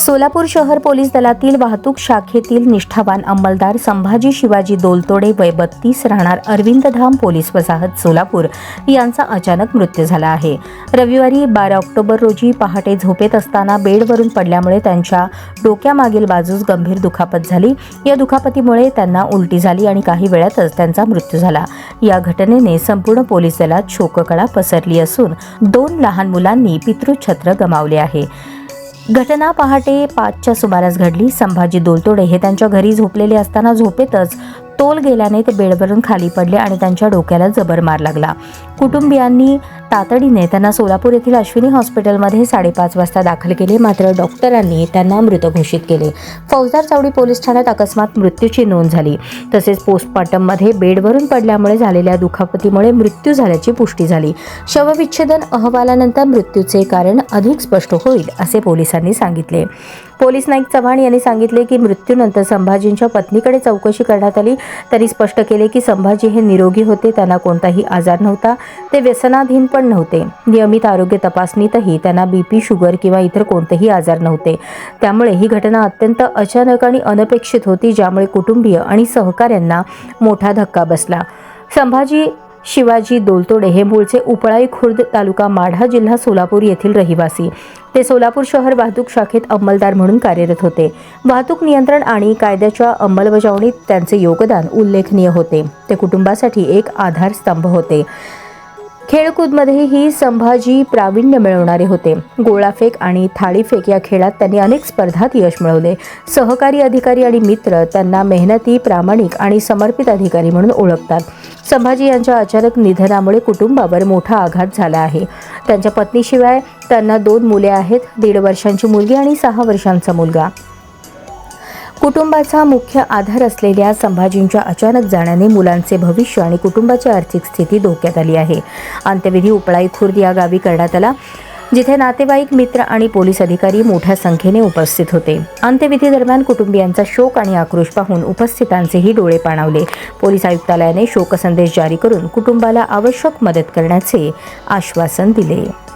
सोलापूर शहर पोलीस दलातील वाहतूक शाखेतील निष्ठावान अंमलदार संभाजी शिवाजी दोलतोडे वय बत्तीस राहणार अरविंदधाम पोलीस वसाहत सोलापूर यांचा अचानक मृत्यू झाला आहे. रविवारी बारा ऑक्टोबर रोजी पहाटे झोपेत असताना बेडवरून पडल्यामुळे त्यांच्या डोक्यामागील बाजूस गंभीर दुखापत झाली. या दुखापतीमुळे त्यांना उलटी झाली आणि काही वेळातच त्यांचा मृत्यू झाला. या घटनेने संपूर्ण पोलीस दलात शोककळा पसरली असून दोन लहान मुलांनी पितृछत्र गमावले आहे. घटना पहाटे पाचच्या सुमारास घडली. संभाजी दोलतोडे हे त्यांच्या घरी झोपलेले असताना झोपेतच तोल गेल्याने ते बेडवरून खाली पडले आणि त्यांच्या डोक्याला जबर मार लागला. कुटुंबियांनी तातडीने त्यांना सोलापूर येथील अश्विनी हॉस्पिटलमध्ये साडेपाच वाजता दाखल केले. मात्र डॉक्टरांनी त्यांना मृत घोषित केले. फौजदार चावडी पोलीस ठाण्यात अकस्मात मृत्यूची नोंद झाली. तसेच पोस्टमॉर्टममध्ये बेडवरून पडल्यामुळे झालेल्या दुखापतीमुळे मृत्यू झाल्याची पुष्टी झाली. शवविच्छेदन अहवालानंतर मृत्यूचे कारण अधिक स्पष्ट होईल असे पोलिसांनी सांगितले. पोलीस नाईक चव्हाण यांनी सांगितले की मृत्यूनंतर संभाजींच्या पत्नीकडे चौकशी करण्यात आली. त्यांनी स्पष्ट केले की संभाजी हे निरोगी होते त्यांना कोणताही आजार नव्हता ते व्यसनाधीन पण नव्हते. नियमित आरोग्य तपासणीतही त्यांना बीपी शुगर किंवा इतर कोणतेही आजार नव्हते. त्यामुळे ही घटना अत्यंत अचानक आणि अनपेक्षित होती ज्यामुळे कुटुंबीय आणि सहकाऱ्यांना मोठा धक्का बसला. संभाजी शिवाजी दोलतोडे हे मूळचे उपळाई खुर्द तालुका माढा जिल्हा सोलापूर येथील रहिवासी. ते सोलापूर शहर वाहतूक शाखेत अंमलदार म्हणून कार्यरत होते. वाहतूक नियंत्रण आणि कायद्याच्या अंमलबजावणीत त्यांचे योगदान उल्लेखनीय होते. ते कुटुंबासाठी एक आधारस्तंभ होते. खेळकूदमध्येही संभाजी प्रावीण्य मिळवणारे होते. गोळाफेक आणि थाळीफेक या खेळात त्यांनी अनेक स्पर्धात यश मिळवले. सहकारी अधिकारी आणि मित्र त्यांना मेहनती प्रामाणिक आणि समर्पित अधिकारी म्हणून ओळखतात. संभाजी यांच्या अचानक निधनामुळे कुटुंबावर मोठा आघात झाला आहे. त्यांच्या पत्नीशिवाय त्यांना दोन मुले आहेत दीड वर्षांची मुलगी आणि सहा वर्षांचा मुलगा. कुटुंबाचा मुख्य आधार असलेल्या संभाजींच्या अचानक जाण्याने मुलांचे भविष्य आणि कुटुंबाची आर्थिक स्थिती धोक्यात आली आहे. अंत्यविधी उपळाई खुर्द या गावी करण्यात आला जिथे नातेवाईक मित्र आणि पोलीस अधिकारी मोठ्या संख्येने उपस्थित होते. अंत्यविधी दरम्यान कुटुंबियांचा शोक आणि आक्रोश पाहून उपस्थितांचेही डोळे पाणावले. पोलीस आयुक्तालयाने शोकसंदेश जारी करून कुटुंबाला आवश्यक मदत करण्याचे आश्वासन दिले.